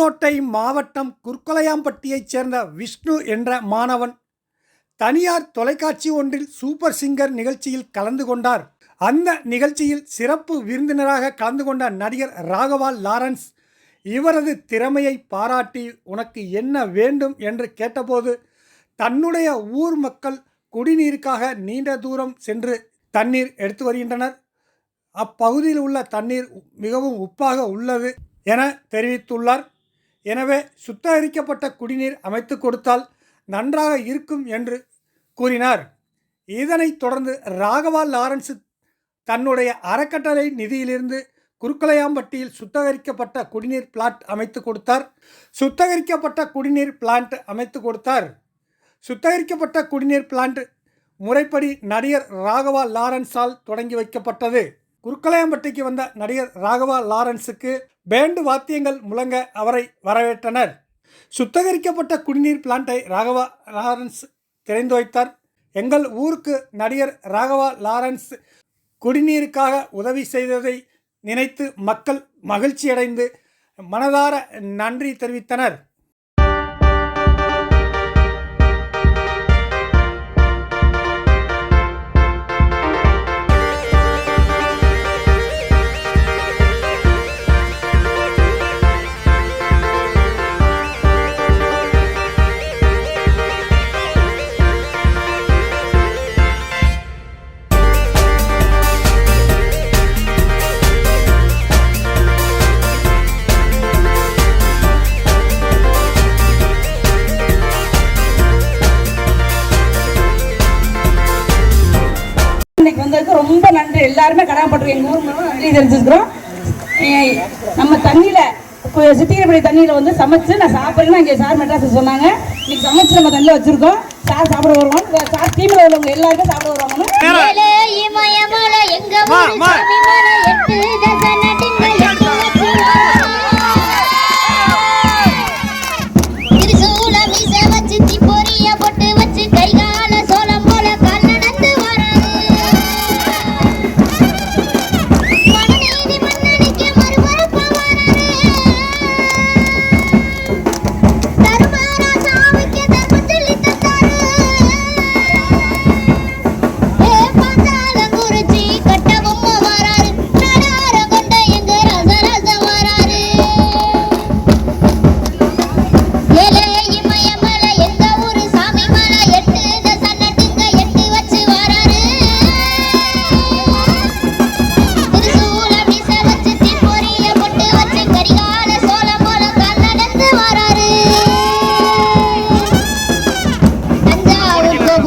புதுக்கோட்டை மாவட்டம் குர்கொலையாம்பட்டியைச் சேர்ந்த விஷ்ணு என்ற மாணவன் தனியார் தொலைக்காட்சி ஒன்றில் சூப்பர் சிங்கர் நிகழ்ச்சியில் கலந்து கொண்டார். அந்த நிகழ்ச்சியில் சிறப்பு விருந்தினராக கலந்து கொண்ட நடிகர் ராகவா லாரன்ஸ் இவரது திறமையை பாராட்டி உனக்கு என்ன வேண்டும்? என்று கேட்டபோது தன்னுடைய ஊர் மக்கள் குடிநீருக்காக நீண்ட தூரம் சென்று தண்ணீர் எடுத்து வருகின்றனர். அப்பகுதியில் உள்ள தண்ணீர் மிகவும் உப்பாக உள்ளது என தெரிவித்துள்ளார். எனவே சுத்திகரிக்கப்பட்ட குடிநீர் அமைத்து கொடுத்தால் நன்றாக இருக்கும் என்று கூறினார். இதனைத் தொடர்ந்து ராகவா லாரன்ஸ் தன்னுடைய அறக்கட்டளை நிதியிலிருந்து குறுக்கலையாம்பட்டியில் சுத்திகரிக்கப்பட்ட குடிநீர் பிளான்ட் அமைத்து கொடுத்தார். சுத்திகரிக்கப்பட்ட குடிநீர் பிளான்ட் அமைத்து கொடுத்தார். சுத்திகரிக்கப்பட்ட குடிநீர் பிளான்ட் முறைப்படி நடிகர் ராகவா லாரன்ஸால் தொடங்கி வைக்கப்பட்டது. குறுக்கலையாம்பட்டிக்கு வந்த நடிகர் ராகவா லாரன்ஸுக்கு பேண்டு வாத்தியங்கள் முழங்க அவரை வரவேற்றனர். சுத்திகரிக்கப்பட்ட குடிநீர் பிளான்ட்டை ராகவா லாரன்ஸ் திறந்து வைத்தார். எங்கள் ஊருக்கு நடிகர் ராகவா லாரன்ஸ் குடிநீருக்காக உதவி செய்ததை நினைத்து மக்கள் மகிழ்ச்சியடைந்து மனதார நன்றி தெரிவித்தனர். இன்னைக்கு வந்ததுக்கு ரொம்ப நன்றி. எல்லாருமே கடமைப்பட்டிருக்கோம் எங்கள் ஊர் மூலமா நன்றி தெரிஞ்சுக்கிறோம். நம்ம தண்ணியில் சித்திரப்படி தண்ணியில் வந்து சமைச்சு நான் சாப்பிட்றேன்னு இங்கே சார் மெட்ராஸ் சொன்னாங்க. இன்னைக்கு சமைச்சு நம்ம தண்ணியில் வச்சுருக்கோம். சார் சாப்பிட வருவோம் சார் டீமில் உள்ளவங்க எல்லாருமே சாப்பிட வருவாங்கன்னு.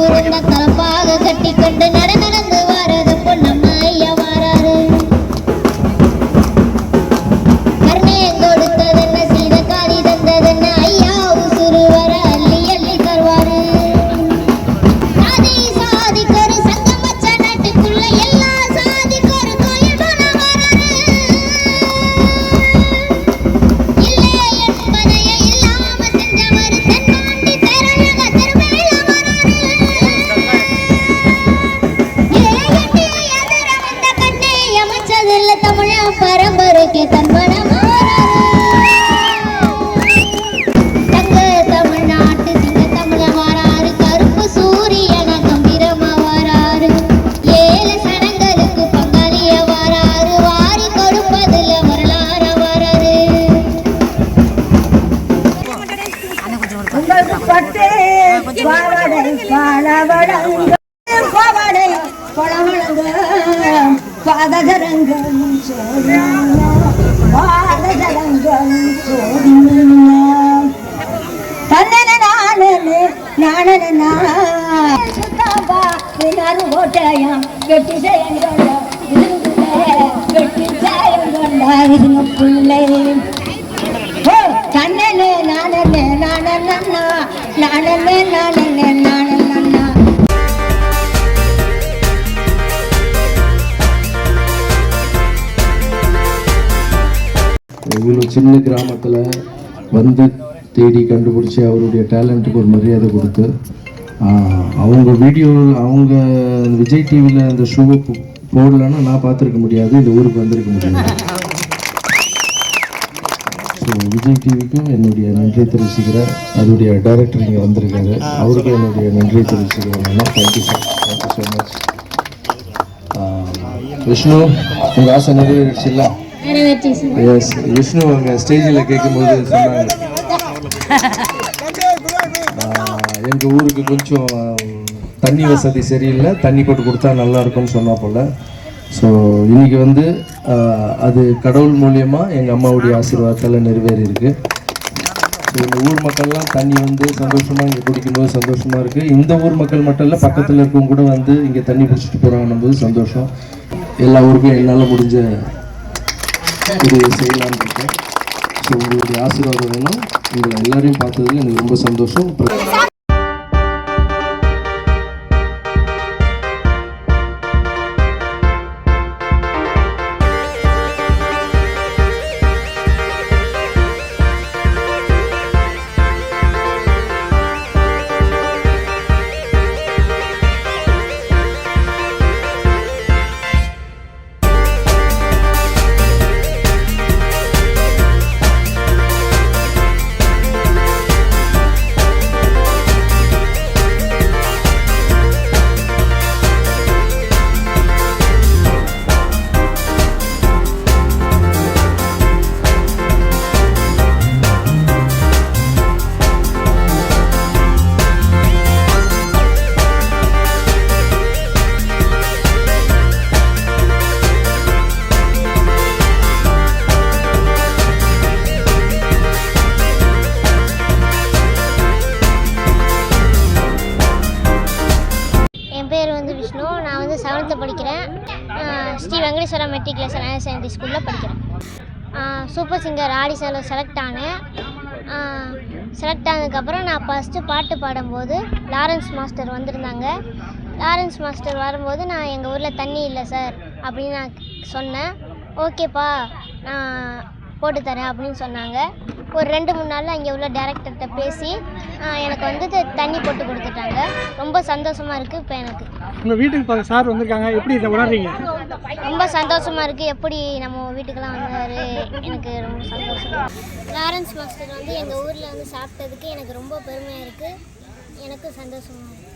Gracias. உங்களுக்கு பட்டு பாவாடை பாலவடங்க பாவாடை பழவழங்க பாதகரங்கம் பாதகரங்கம் தன்னன நானே நானன பின்னாரு வெட்டி செய்யங்கொண்ட வெட்டி பிள்ளை நானன்னா நானன்னா இவ்வளோ சின்ன கிராமத்தில் வந்து தேடி கண்டுபிடிச்சி அவருடைய டேலண்ட்டுக்கு ஒரு மரியாதை கொடுத்து அவங்க வீடியோ அவங்க விஜய் டிவியில் அந்த ஷோவை போடலன்னா நான் பார்த்துருக்க முடியாது இந்த ஊருக்கு வந்திருக்க முடியாது. விஜய் டிவிக்கும் என்னுடைய நன்றி தெரிவிச்சுக்கிறேன். அதோடைய டைரக்டர் இங்கே வந்திருக்காரு. அவருக்கும் என்னுடைய நன்றி தெரிவிச்சுக்கிறேன். Thank you sir thank you so much Vishnu உங்கள் ஆசை நிறைவேறிடுச்சுல்ல எஸ் விஷ்ணு அவங்க ஸ்டேஜில் கேட்கும்போது சொன்னாங்க எங்கள் ஊருக்கு கொஞ்சம் தண்ணி வசதி சரியில்லை. தண்ணி போட்டு கொடுத்தா நல்லா இருக்கும்னு சொன்னா போல். ஸோ இன்னைக்கு வந்து அது கடவுள் மூலியமாக எங்கள் அம்மாவுடைய ஆசீர்வாதத்தால் நிறைவேறி இருக்கு ஸோ இந்த ஊர் மக்கள்லாம் தண்ணி வந்து சந்தோஷமாக இங்கே குடிக்கும்போது சந்தோஷமாக இருக்குது இந்த ஊர் மக்கள் மட்டும் இல்லை பக்கத்தில் இருக்கவங்க கூட வந்து இங்கே தண்ணி பிடிச்சிட்டு போகிறாங்கன்னும் போது சந்தோஷம். எல்லா ஊருக்கும் என்னால் முடிஞ்ச உதவி செய்யலாம்னு இருக்கேன். ஸோ உங்களுடைய ஆசீர்வாதம் வேணும். உங்களை எல்லாரையும் பார்த்ததுல எனக்கு ரொம்ப சந்தோஷம். வெங்கடேஸ்வரா மெட்ரிகுலேஷன் ஹையர் செகண்டரி ஸ்கூலில் படிக்கிறேன். சூப்பர் சிங்கர் ஆடிஷனில் செலக்ட் ஆனேன். செலக்ட் ஆனதுக்கப்புறம் நான் ஃபஸ்ட்டு பாட்டு பாடும்போது லாரன்ஸ் மாஸ்டர் வந்திருந்தாங்க. லாரன்ஸ் மாஸ்டர் வரும்போது நான் எங்கள் ஊரில் தண்ணி இல்லை சார் அப்படின்னு நான் சொன்னேன். ஓகேப்பா நான் போட்டு தரேன் அப்படின்னு சொன்னாங்க. ஒரு ரெண்டு மூணு நாளில் அங்கே உள்ள டேரக்டர்கிட்ட பேசி எனக்கு வந்து தண்ணி போட்டு கொடுத்துட்டாங்க. ரொம்ப சந்தோஷமாக இருக்குது இப்போ எனக்கு. உங்கள் வீட்டுக்கு சார் வந்திருக்காங்க. எப்படி இதை உணர்றீங்க? ரொம்ப சந்தோஷமாக இருக்குது எப்படி நம்ம வீட்டுக்கெல்லாம் வந்தார்? எனக்கு ரொம்ப சந்தோஷம் லாரன்ஸ் மாஸ்டர் வந்து எங்கள் ஊரில் வந்து சாப்பிட்டதுக்கு எனக்கு ரொம்ப பெருமையாக இருக்குது எனக்கும் சந்தோஷமாக இருக்குது